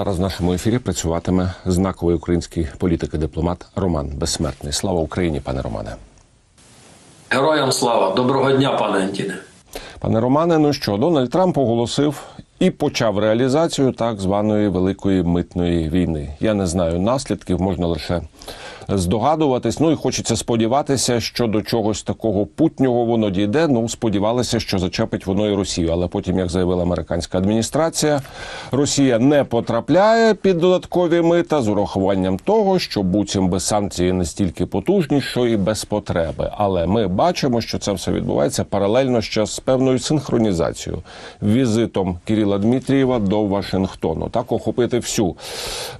Зараз в нашому ефірі працюватиме знаковий український політик і дипломат Роман Безсмертний. Слава Україні, пане Романе. Героям слава! Доброго дня, пане Антіне. Пане Романе, ну що, Дональд Трамп оголосив і почав реалізацію так званої великої митної війни. Я не знаю наслідків, можна лише здогадуватись. Ну і хочеться сподіватися, що до чогось такого путнього воно дійде. Ну сподівалися, що зачепить воно і Росію. Але потім, як заявила американська адміністрація, Росія не потрапляє під додаткові мита з урахуванням того, що буцім би санкції настільки потужні, що і без потреби. Але ми бачимо, що це все відбувається паралельно ще з певною синхронізацією візитом Кирила Дмитрієва до Вашингтону. Так охопити всю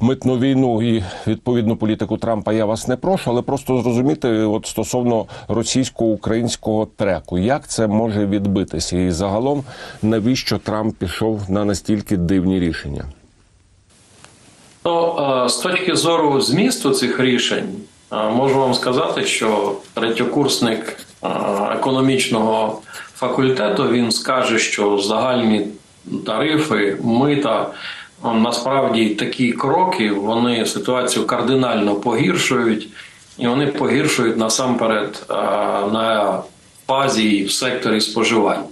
митну війну і відповідну політику Трампа. Я вас не прошу, але просто зрозуміти, от стосовно російсько-українського треку, як це може відбитися, і загалом навіщо Трамп пішов на настільки дивні рішення? Ну, е, з точки зору змісту цих рішень, е, можу вам сказати, що третьокурсник е, економічного факультету він скаже, що загальні тарифи, мита. Насправді такі кроки вони ситуацію кардинально погіршують, і вони погіршують насамперед на фазі в секторі споживання,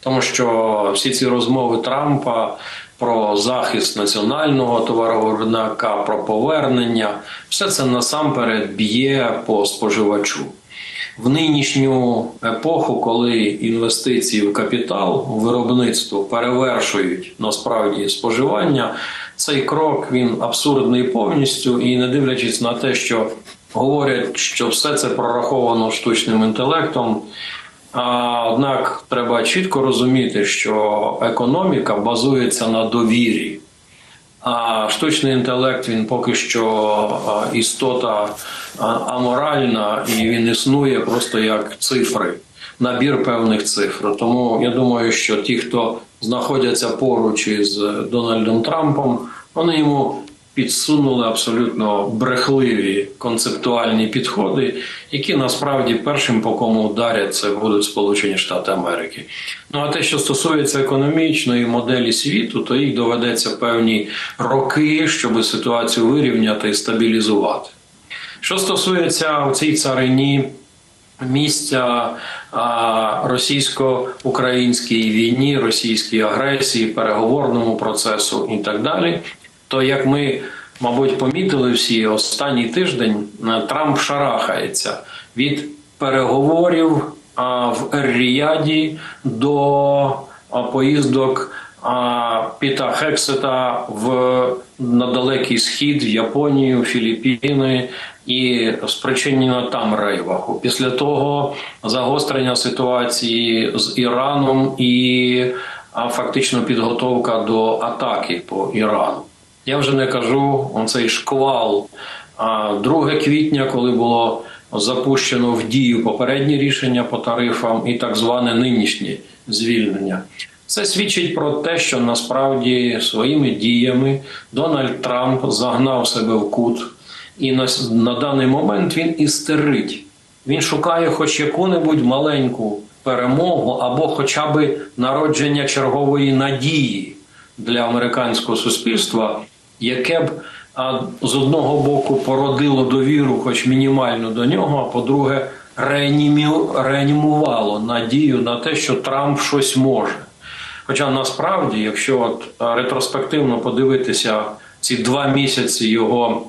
тому що всі ці розмови Трампа про захист національного товаровиробника, про повернення все це насамперед б'є по споживачу. В нинішню епоху, коли інвестиції в капітал у виробництво перевершують насправді споживання, цей крок він абсурдний повністю і не дивлячись на те, що говорять, що все це прораховано штучним інтелектом. А, Однак треба чітко розуміти, що економіка базується на довірі. А штучний інтелект він поки що істота аморальна і він існує просто як цифри, набір певних цифр. Тому я думаю, що ті, хто знаходяться поруч із Дональдом Трампом, вони йому підсунули абсолютно брехливі концептуальні підходи, які насправді першим по кому ударять, це будуть Сполучені Штати Америки. Ну а те, що стосується економічної моделі світу, то їй доведеться певні роки, щоб ситуацію вирівняти і стабілізувати. Що стосується у цій царині місця російсько-українській війні, російській агресії, переговорному процесу і так далі, то як ми, мабуть, помітили всі останній тиждень, Трамп шарахається від переговорів в Ер-Ріяді до поїздок Піта Хексета в на далекий схід, в Японію, Філіппіни і спричинено там рейваху. Після того загострення ситуації з Іраном і фактично підготовка до атаки по Ірану. Я вже не кажу цей шквал. 2 квітня, коли було запущено в дію попередні рішення по тарифам і так зване нинішнє звільнення. Це свідчить про те, що насправді своїми діями Дональд Трамп загнав себе в кут, і на, на даний момент він істерить. Він шукає хоч яку-небудь маленьку перемогу або хоча б народження чергової надії для американського суспільства, яке б з одного боку породило довіру, хоч мінімальну до нього, а по-друге, реанімувало надію на те, що Трамп щось може. Хоча насправді, якщо от ретроспективно подивитися ці два місяці його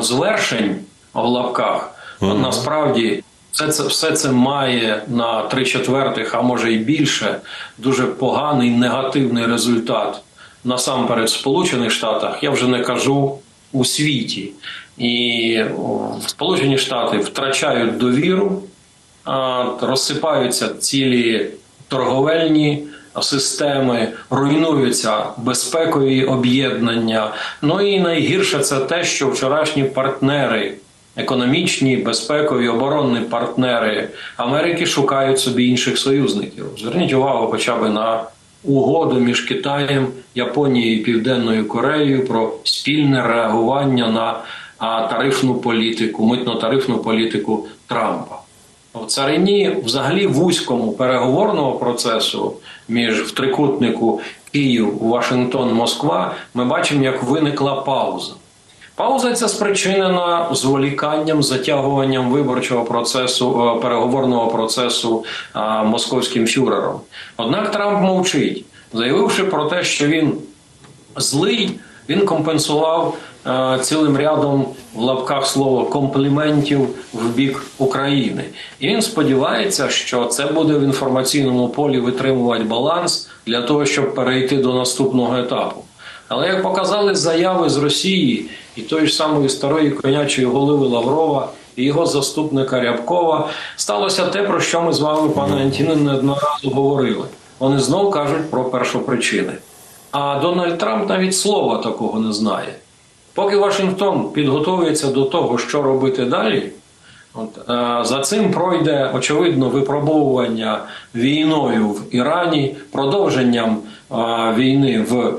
звершень в лапках, то насправді все це все це має на три четвертих, а може і більше, дуже поганий негативний результат насамперед в Сполучених Штатах. Я вже не кажу у світі. І Сполучені Штати втрачають довіру, розсипаються цілі торговельні системи, руйнуються безпекові об'єднання. Ну і найгірше це те, що вчорашні партнери. Економічні, безпекові, оборонні партнери Америки шукають собі інших союзників. Зверніть увагу, хоча б на угоду між Китаєм, Японією і Південною Кореєю про спільне реагування на тарифну політику, митно-тарифну політику Трампа. в царині взагалі вузькому переговорного процесу між в трикутнику Київ, Вашингтон, Москва, ми бачимо, як виникла пауза. Пауза ця спричинена зволіканням, затягуванням виборчого процесу, е, переговорного процесу е, московським фюрером. Однак Трамп мовчить, заявивши про те, що він злий, він компенсував е, цілим рядом в лапках слово компліментів в бік України. І він сподівається, що це буде в інформаційному полі витримувати баланс для того, щоб перейти до наступного етапу. Але як показали заяви з Росії і тої ж самої старої конячої голови Лаврова і його заступника Рябкова, сталося те, про що ми з вами, пане Антіне, неодноразово говорили. Вони знов кажуть про першопричини. А Дональд Трамп навіть слова такого не знає. Поки Вашингтон підготовується до того, що робити далі, От, е, за цим пройде очевидно випробовування війною в Ірані, продовженням е, війни в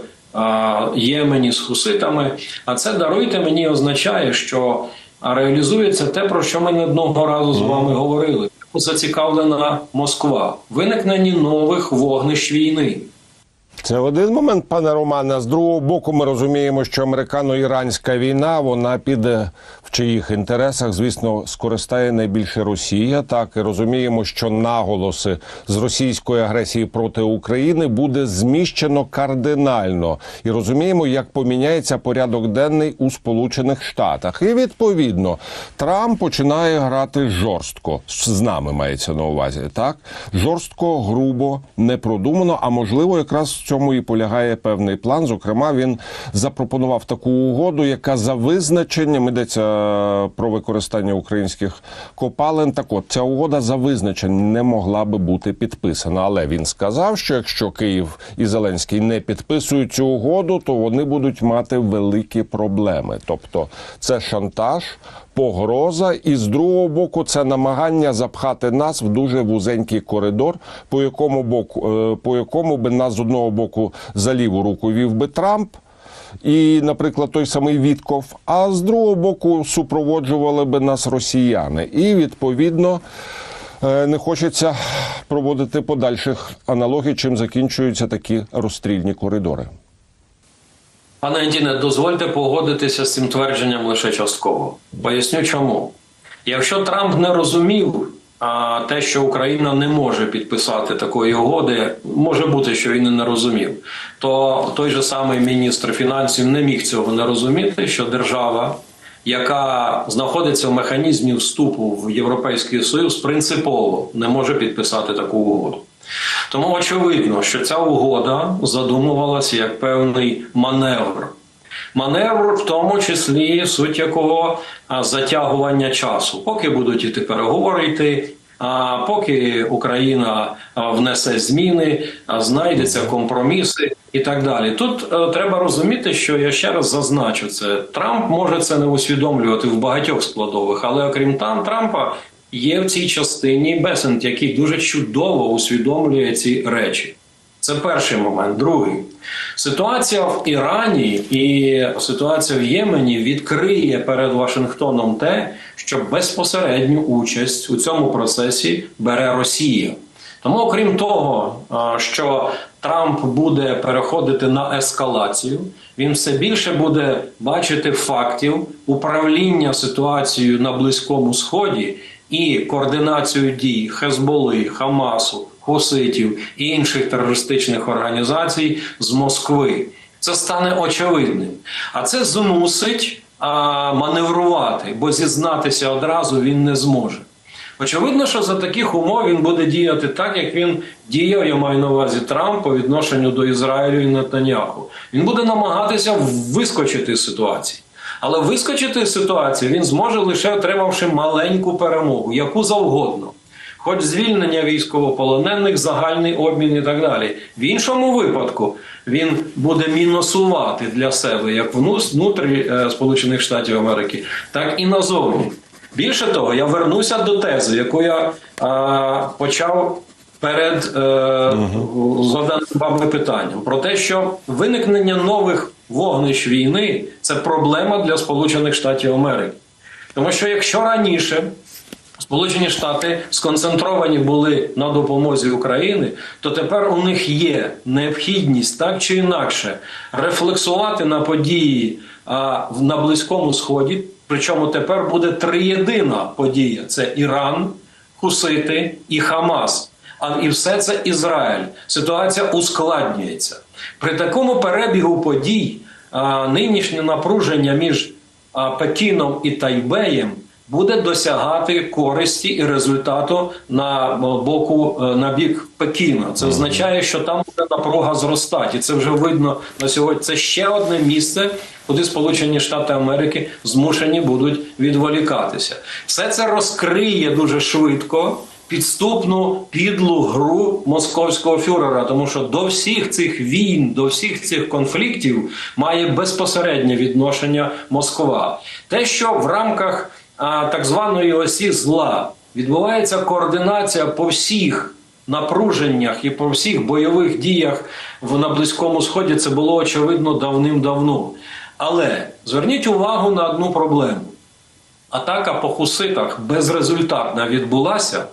Ємені з хуситами. А це даруйте мені означає, що реалізується те, про що ми не одного разу з вами говорили. Зацікавлена Москва, виникненні нових вогнищ війни. Це один момент, пане Романе. З другого боку, ми розуміємо, що американо-іранська війна вона піде в чиїх інтересах, звісно, скористає найбільше Росія. Так і розуміємо, що наголоси з російської агресії проти України буде зміщено кардинально, і розуміємо, як поміняється порядок денний у Сполучених Штатах. І відповідно Трамп починає грати жорстко з нами мається на увазі. Так жорстко, грубо, непродумано. А можливо, якраз цьому і полягає певний план. Зокрема, він запропонував таку угоду, яка за визначенням йдеться про використання українських копалин. Так от ця угода за визначенням не могла би бути підписана. Але він сказав, що якщо Київ і Зеленський не підписують цю угоду, то вони будуть мати великі проблеми. Тобто, це шантаж. Погроза, і з другого боку, це намагання запхати нас в дуже вузенький коридор, по якому боку, е, по якому би нас з одного боку за ліву руку вів би Трамп. І, наприклад, той самий Вітков, а з другого боку супроводжували би нас росіяни. І відповідно е, не хочеться проводити подальших аналогій, чим закінчуються такі розстрільні коридори. Пане Антіне, дозвольте погодитися з цим твердженням лише частково. Поясню чому. Якщо Трамп не розумів а, те, що Україна не може підписати такої угоди, може бути, що він і не розумів, то той же самий міністр фінансів не міг цього не розуміти, що держава, яка знаходиться в механізмі вступу в Європейський Союз, принципово не може підписати таку угоду. Тому очевидно, що ця угода задумувалася як певний маневр. Маневр, в тому числі суть якого затягування часу, поки будуть іти переговори йти. А поки Україна внесе зміни, знайдеться компроміси і так далі. Тут е, треба розуміти, що я ще раз зазначу це. Трамп може це не усвідомлювати в багатьох складових, але окрім там Трампа є в цій частині Бесент, який дуже чудово усвідомлює ці речі. Це перший момент. Другий ситуація в Ірані і ситуація в Ємені відкриє перед Вашингтоном те, що безпосередню участь у цьому процесі бере Росія. Тому, окрім того, що Трамп буде переходити на ескалацію, він все більше буде бачити фактів управління ситуацією на Близькому Сході і координацію дій Хезболи, Хамасу, Хуситів і інших терористичних організацій з Москви. Це стане очевидним. А це змусить а, маневрувати, бо зізнатися одразу він не зможе. Очевидно, що за таких умов він буде діяти так, як він діяв, я маю на увазі Трамп по відношенню до Ізраїлю і Нетаньяху. Він буде намагатися вискочити з ситуації. Але вискочити з ситуації він зможе лише отримавши маленьку перемогу, яку завгодно. Хоч звільнення військовополонених, загальний обмін і так далі. В іншому випадку він буде мінусувати для себе як внутрі е, Сполучених Штатів Америки, так і назовні. Більше того, я вернуся до тези, яку я е, почав перед е, заданим вами питанням про те, що виникнення нових вогнищ війни це проблема для Сполучених Штатів Америки. Тому що якщо раніше Сполучені Штати сконцентровані були на допомозі України, то тепер у них є необхідність так чи інакше рефлексувати на події а, на Близькому Сході. Причому тепер буде триєдина подія: це Іран, Хусити і Хамас. А і все це Ізраїль. Ситуація ускладнюється. При такому перебігу подій нинішнє напруження між Пекіном і Тайбеєм буде досягати користі і результату на боку е, на бік Пекіна. Це означає, що там буде напруга зростати, і це вже видно на сьогодні. Це ще одне місце, куди Сполучені Штати Америки змушені будуть відволікатися. Все це розкриє дуже швидко. Підступну підлу гру московського фюрера, тому що до всіх цих війн, до всіх цих конфліктів має безпосереднє відношення Москва. Те, що в рамках так званої осі зла відбувається координація по всіх напруженнях і по всіх бойових діях на близькому сході, це було очевидно давним-давно. Але зверніть увагу на одну проблему: атака по хуситах безрезультатна відбулася.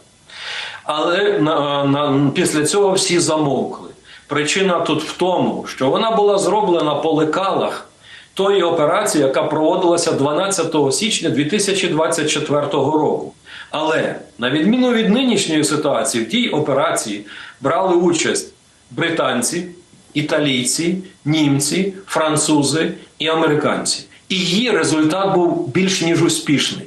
Але на, на, після цього всі замовкли. Причина тут в тому, що вона була зроблена по лекалах тої операції, яка проводилася 12 січня 2024 року. Але на відміну від нинішньої ситуації, в тій операції брали участь британці, італійці, німці, французи і американці. І її результат був більш ніж успішний.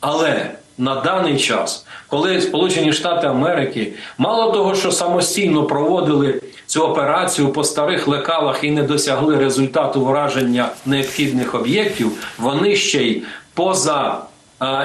Але на даний час, коли Сполучені Штати Америки мало того, що самостійно проводили цю операцію по старих лекалах і не досягли результату враження необхідних об'єктів, вони ще й поза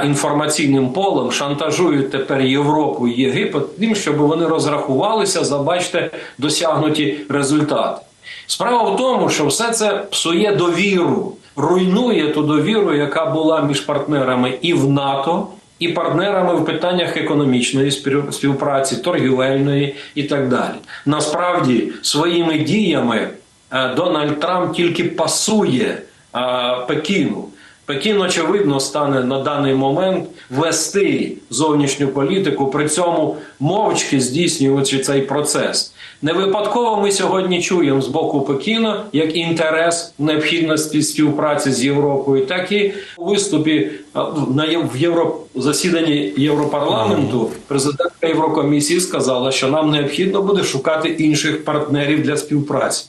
інформаційним полем шантажують тепер Європу і Єгипет тим, щоб вони розрахувалися за бачите досягнуті результати. Справа в тому, що все це псує довіру, руйнує ту довіру, яка була між партнерами і в НАТО, і партнерами в питаннях економічної спів- співпраці, торгівельної і так далі. Насправді, своїми діями е, Дональд Трамп тільки пасує е, Пекіну. Пекін, очевидно, стане на даний момент вести зовнішню політику, при цьому мовчки здійснюючи цей процес. Не випадково ми сьогодні чуємо з боку Пекіна як інтерес в необхідності співпраці з Європою, так і у виступі в- на в Євро засіданні Європарламенту президентка Єврокомісії сказала, що нам необхідно буде шукати інших партнерів для співпраці.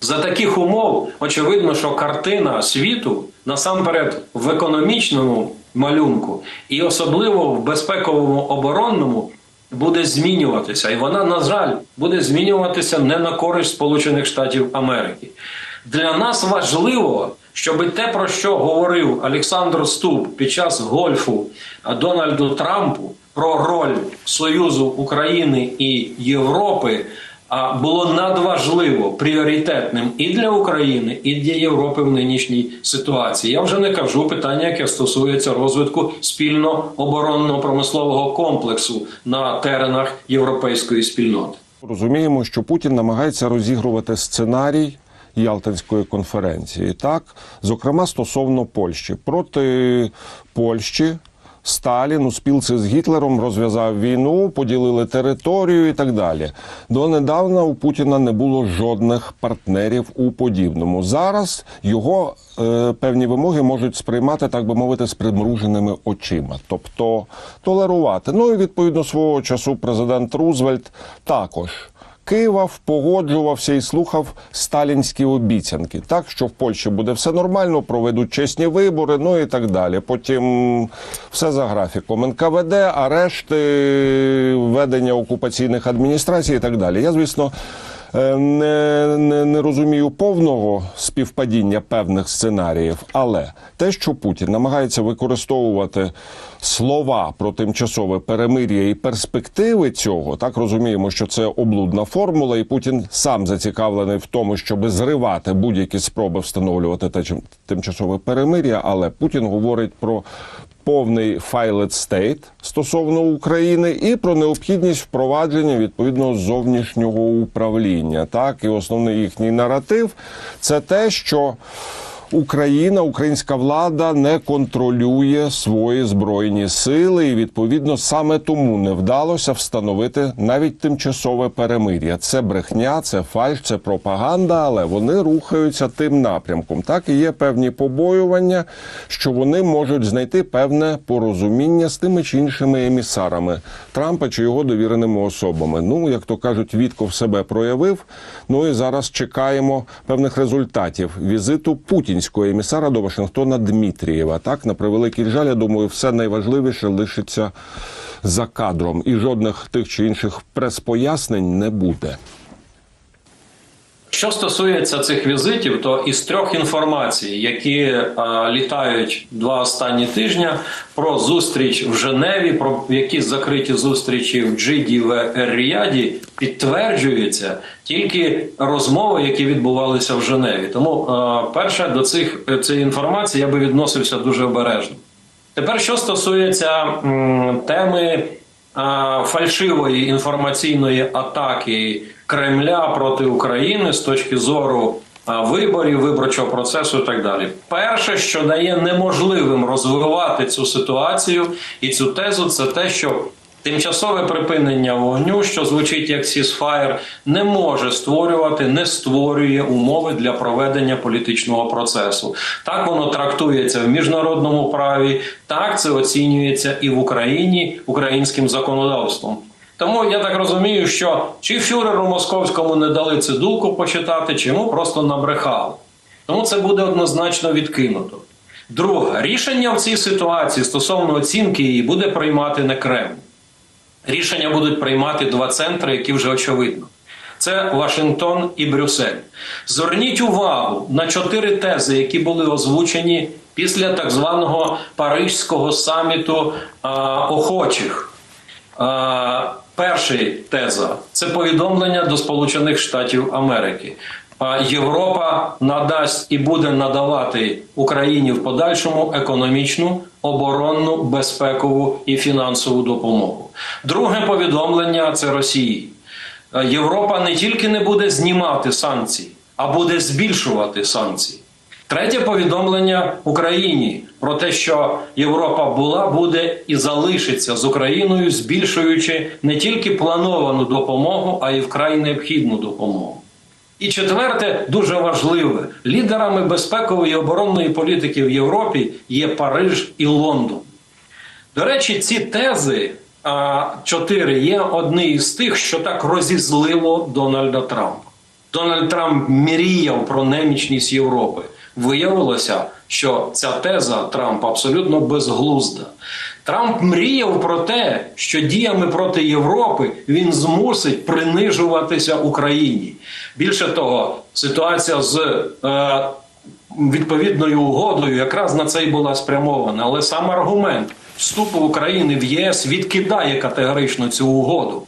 За таких умов очевидно, що картина світу насамперед в економічному малюнку і особливо в безпековому оборонному буде змінюватися, і вона, на жаль, буде змінюватися не на користь Сполучених Штатів Америки. Для нас важливо, щоб те, про що говорив Олександр Ступ під час гольфу Дональду Трампу про роль Союзу України і Європи було надважливо пріоритетним і для України, і для Європи в нинішній ситуації. Я вже не кажу питання, яке стосується розвитку спільно оборонно промислового комплексу на теренах європейської спільноти. Розуміємо, що Путін намагається розігрувати сценарій Ялтинської конференції, так зокрема стосовно Польщі проти Польщі. Сталін у спілці з Гітлером розв'язав війну, поділили територію і так далі. Донедавна у Путіна не було жодних партнерів у подібному. Зараз його е, певні вимоги можуть сприймати, так би мовити, з примруженими очима, тобто толерувати. Ну і відповідно свого часу президент Рузвельт також. Кивав, погоджувався і слухав сталінські обіцянки, так що в Польщі буде все нормально, проведуть чесні вибори, ну і так далі. Потім все за графіком НКВД, арешти, ведення окупаційних адміністрацій і так далі. Я, звісно, не, не, не розумію повного співпадіння певних сценаріїв, але те, що Путін намагається використовувати слова про тимчасове перемир'я і перспективи цього, так розуміємо, що це облудна формула, і Путін сам зацікавлений в тому, щоб зривати будь-які спроби встановлювати те чим- тимчасове перемир'я. Але Путін говорить про повний файлет стейт стосовно України і про необхідність впровадження відповідного зовнішнього управління. Так і основний їхній наратив це те, що Україна, українська влада не контролює свої збройні сили, і відповідно саме тому не вдалося встановити навіть тимчасове перемир'я. Це брехня, це фальш, це пропаганда, але вони рухаються тим напрямком. Так і є певні побоювання, що вони можуть знайти певне порозуміння з тими чи іншими емісарами Трампа чи його довіреними особами. Ну як то кажуть, Вітков себе проявив. Ну і зараз чекаємо певних результатів візиту путінського емісара до Вашингтона Дмитрієва. Так, на превеликий жаль, я думаю, все найважливіше лишиться за кадром, і жодних тих чи інших прес-пояснень не буде. Що стосується цих візитів, то із трьох інформацій, які е, літають два останні тижня, про зустріч в Женеві, про якісь закриті зустрічі в Джиді в Ер-Ріяді, підтверджуються тільки розмови, які відбувалися в Женеві. Тому, е, перше, до цих цієї інформації я би відносився дуже обережно. Тепер, що стосується теми а, фальшивої інформаційної атаки Кремля проти України з точки зору виборів, виборчого процесу і так далі. Перше, що дає неможливим розвивати цю ситуацію і цю тезу, це те, що Тимчасове припинення вогню, що звучить як сісфаєр, не може створювати, не створює умови для проведення політичного процесу. Так воно трактується в міжнародному праві, так це оцінюється і в Україні українським законодавством. Тому я так розумію, що чи фюреру московському не дали цидулку почитати, чи йому просто набрехали. Тому це буде однозначно відкинуто. Друге, рішення в цій ситуації стосовно оцінки її буде приймати не Кремль. Рішення будуть приймати два центри, які вже очевидно. Це Вашингтон і Брюссель. Зверніть увагу на чотири тези, які були озвучені після так званого Паризького саміту а, охочих. А, перший теза це повідомлення до Сполучених Штатів Америки. Європа надасть і буде надавати Україні в подальшому економічну, оборонну, безпекову і фінансову допомогу. Друге повідомлення це Росії. Е, Європа не тільки не буде знімати санкції, а буде збільшувати санкції. Третє повідомлення Україні про те, що Європа була, буде і залишиться з Україною, збільшуючи не тільки плановану допомогу, а й вкрай необхідну допомогу. І четверте, дуже важливе: лідерами безпекової і оборонної політики в Європі є Париж і Лондон. До речі, ці тези чотири є одні із тих, що так розізлило Дональда Трампа. Дональд Трамп мріяв про немічність Європи. Виявилося, що ця теза Трампа абсолютно безглузда. Трамп мріяв про те, що діями проти Європи він змусить принижуватися Україні. Більше того, ситуація з е, відповідною угодою якраз на це й була спрямована. Але сам аргумент вступу України в ЄС відкидає категорично цю угоду.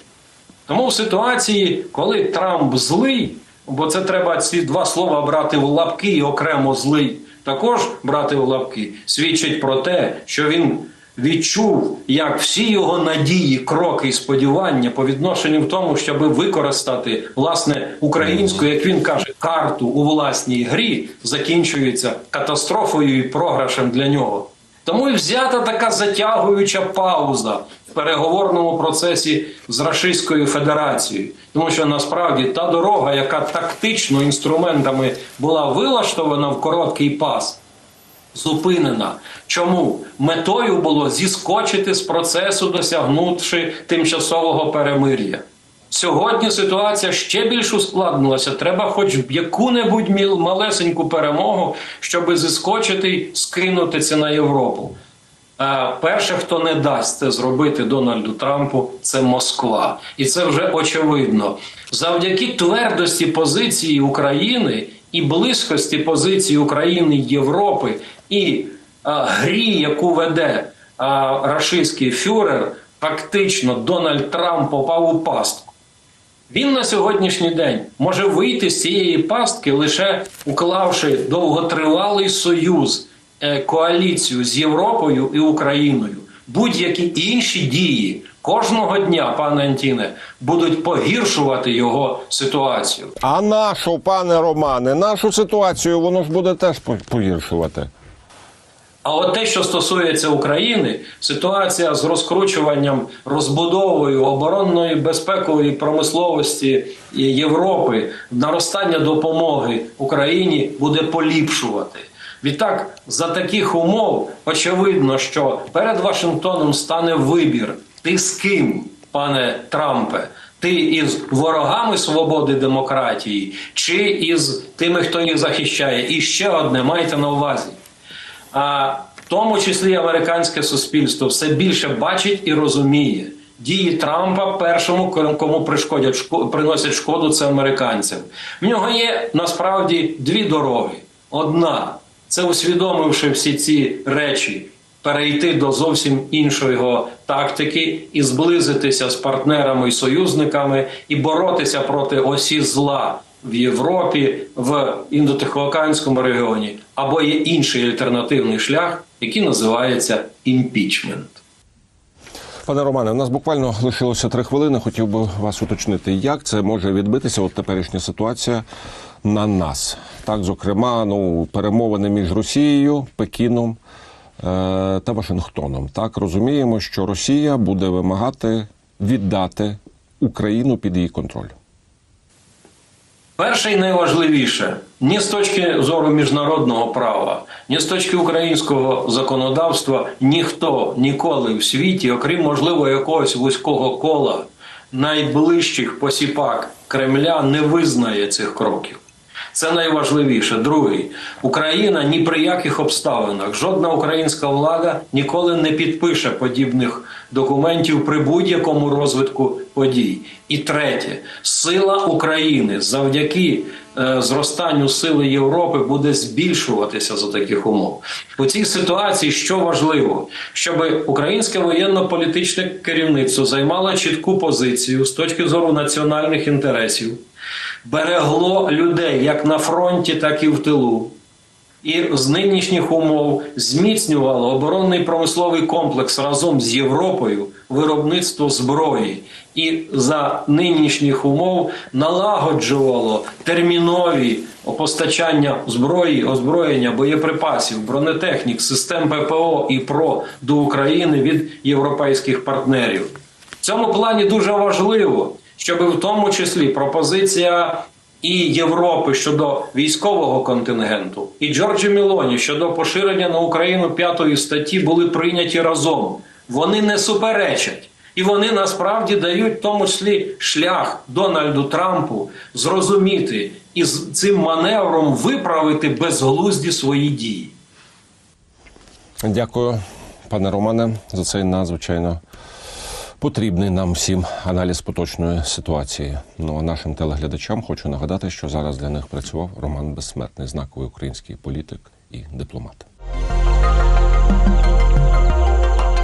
Тому в ситуації, коли Трамп злий, бо це треба ці два слова брати в лапки і окремо злий, також брати в лапки, свідчить про те, що він відчув, як всі його надії, кроки і сподівання по відношенню в тому, щоб використати власне українську, як він каже, карту у власній грі, закінчуються катастрофою і програшем для нього. Тому і взята така затягуюча пауза в переговорному процесі з Російською Федерацією, тому що насправді та дорога, яка тактично інструментами була вилаштована в короткий пас, зупинена. Чому метою було зіскочити з процесу, досягнувши тимчасового перемир'я? Сьогодні ситуація ще більш ускладнилася. Треба хоч б яку-небудь малесеньку перемогу, щоб зіскочити й скинути це на Європу. А перше, хто не дасть це зробити Дональду Трампу, це Москва, і це вже очевидно. Завдяки твердості позиції України і близькості позиції України Європи і а, грі, яку веде а, рашистський фюрер, фактично Дональд Трамп попав у пастку. Він на сьогоднішній день може вийти з цієї пастки лише уклавши довготривалий союз, е, коаліцію з Європою і Україною. Будь-які інші дії кожного дня, пане Антіне, будуть погіршувати його ситуацію. А нашу, пане Романе, нашу ситуацію воно ж буде теж погіршувати. А от те, що стосується України, ситуація з розкручуванням, розбудовою оборонної безпекової промисловості Європи, наростання допомоги Україні буде поліпшувати. Відтак, за таких умов очевидно, що перед Вашингтоном стане вибір: ти з ким, пане Трампе? Ти із ворогами свободи демократії, чи із тими, хто їх захищає? І ще одне майте на увазі. В тому числі американське суспільство все більше бачить і розуміє. Дії Трампа першому, кому пришкодять шко- приносять шкоду, це американцям. В нього є насправді дві дороги. Одна це усвідомивши всі ці речі, перейти до зовсім іншої тактики і зблизитися з партнерами і союзниками, і боротися проти осі зла в Європі, в індотихоокеанському регіоні, або є інший альтернативний шлях, який називається імпічмент. Пане Романе, у нас буквально лишилося три хвилини. Хотів би вас уточнити, як це може відбитися, от теперішня ситуація на нас. Так, зокрема, ну, перемовини між Росією, Пекіном е- та Вашингтоном. Так, розуміємо, що Росія буде вимагати віддати Україну під її контроль. Перше і найважливіше ні з точки зору міжнародного права, ні з точки українського законодавства ніхто ніколи в світі, окрім можливо якогось вузького кола найближчих посіпак Кремля, не визнає цих кроків. Це найважливіше. Другий Україна ні при яких обставинах, жодна українська влада ніколи не підпише подібних документів при будь-якому розвитку подій. І третє, сила України завдяки е, зростанню сили Європи буде збільшуватися за таких умов. У цій ситуації що важливо, щоб українське воєнно-політичне керівництво займало чітку позицію з точки зору національних інтересів берегло людей як на фронті, так і в тилу. І з нинішніх умов зміцнювало оборонний промисловий комплекс разом з Європою виробництво зброї, і за нинішніх умов налагоджувало термінові постачання зброї, озброєння, боєприпасів, бронетехнік, систем ППО і ПРО до України від європейських партнерів. В цьому плані дуже важливо, щоб в тому числі пропозиція і Європи щодо військового контингенту, і Джорджі Мілоні щодо поширення на Україну п'ятої статті були прийняті разом. Вони не суперечать. І вони насправді дають в тому числі шлях Дональду Трампу зрозуміти і з цим маневром виправити безглузді свої дії. Дякую, пане Романе, за цей надзвичайно потрібний нам всім аналіз поточної ситуації. Ну а нашим телеглядачам хочу нагадати, що зараз для них працював Роман Безсмертний, знаковий український політик і дипломат.